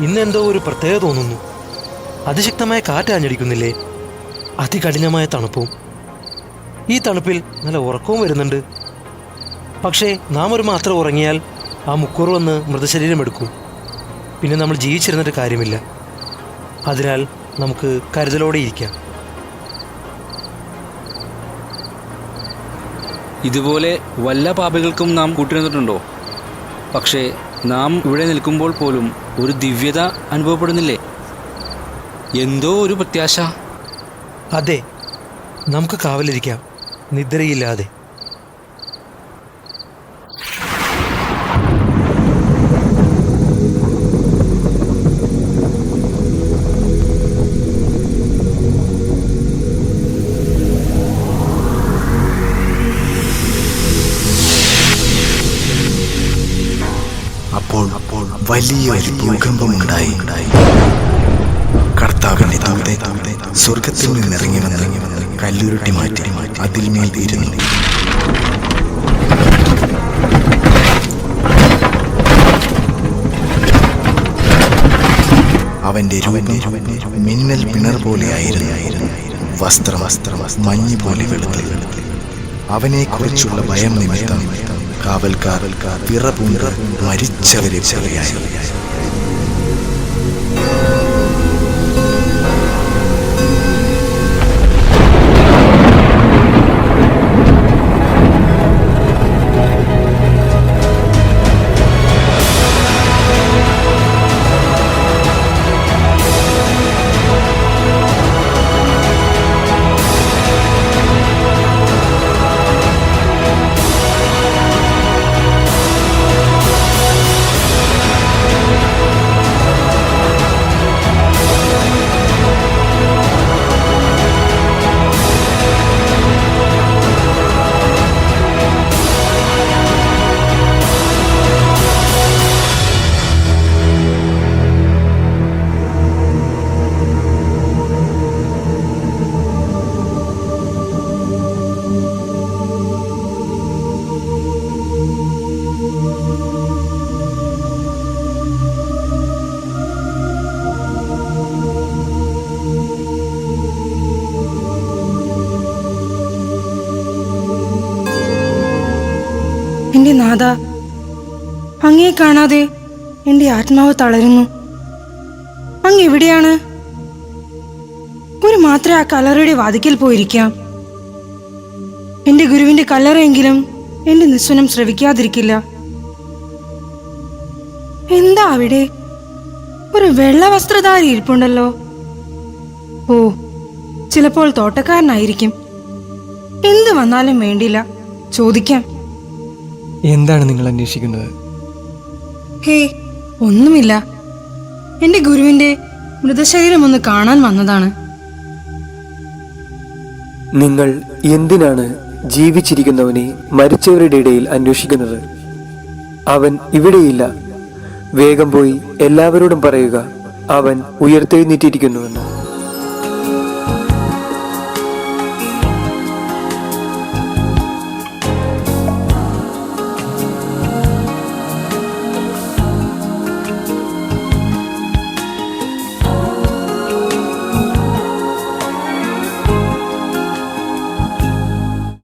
ഇന്നെന്തോ ഒരു പ്രത്യേകത തോന്നുന്നു. അതിശക്തമായ കാറ്റ് ആഞ്ഞടിക്കുന്നില്ലേ? അതികഠിനമായ തണുപ്പും. ഈ തണുപ്പിൽ നല്ല ഉറക്കവും വരുന്നുണ്ട്. പക്ഷേ നാം ഒരു മാത്രം ഉറങ്ങിയാൽ ആ മുക്കൂർ വന്ന് മൃതശരീരം എടുക്കും. പിന്നെ നമ്മൾ ജീവിച്ചിരുന്നിട്ട് കാര്യമില്ല. അതിനാൽ നമുക്ക് കരുതലോടെ ഇരിക്കാം. ഇതുപോലെ വല്ല പാപികൾക്കും നാം കൂട്ടിനിന്നിട്ടുണ്ടോ? പക്ഷേ നാം ഇവിടെ നിൽക്കുമ്പോൾ പോലും ഒരു ദിവ്യത അനുഭവപ്പെടുന്നില്ലേ? എന്തോ ഒരു പ്രത്യാശ. അതെ നമുക്ക് കാവലിരിക്കാം. നിദ്രയില്ലാതെ. അപ്പോൾ വലിയൊരു ഭൂകമ്പമുണ്ടായി. കർത്താവിന്റെ തൂതെ സ്വർഗത്തിൽ നിന്നിറങ്ങി വന്ന് കല്ലുരുട്ടി മാറ്റി അതിൽ മേൽ ഇരുന്നു. അവന്റെ രൂപം മിന്നൽ പിണർ പോലെയായിരുന്നു. വസ്ത്രം വസ്ത്രം മഞ്ഞ് പോലെ വെളുത്ത് അവനെ കുറിച്ചുള്ള ഭയം നിമിത്തം കാവൽക്കാർ വിറപൂണ്ട് മരിച്ചവരെ ചെറിയായി എന്റെ നാഥ അങ്ങേ കാണാതെ എന്റെ ആത്മാവ് തളരുന്നു. അങ്ങ് എവിടെയാണ്? ഒരു മാത്രമേ ആ കല്ലറയുടെ വാതിക്കൽ പോയിരിക്കാം. എന്റെ ഗുരുവിന്റെ കല്ലറയെങ്കിലും എന്റെ നിസ്വനം ശ്രവിക്കാതിരിക്കില്ല. എന്താ അവിടെ? ഒരു വെള്ള വസ്ത്രധാരി ഇരിപ്പുണ്ടല്ലോ. ഓ ചിലപ്പോൾ തോട്ടക്കാരനായിരിക്കും. എന്ത് വന്നാലും വേണ്ടില്ല. ചോദിക്കാം. എന്താണ് നിങ്ങൾ അന്വേഷിക്കുന്നത്? ഹേ ഒന്നുമില്ല. എന്റെ ഗുരുവിന്റെ മൃതശരീരം ഒന്ന് കാണാൻ വന്നതാണ്. നിങ്ങൾ എന്തിനാണ് ജീവിച്ചിരിക്കുന്നവനെ മരിച്ചവരുടെ ഇടയിൽ അന്വേഷിക്കുന്നത്? അവൻ ഇവിടെയില്ല. വേഗം പോയി എല്ലാവരോടും പറയുക അവൻ ഉയർത്തെഴുന്നേറ്റിരിക്കുന്നുവെന്ന്.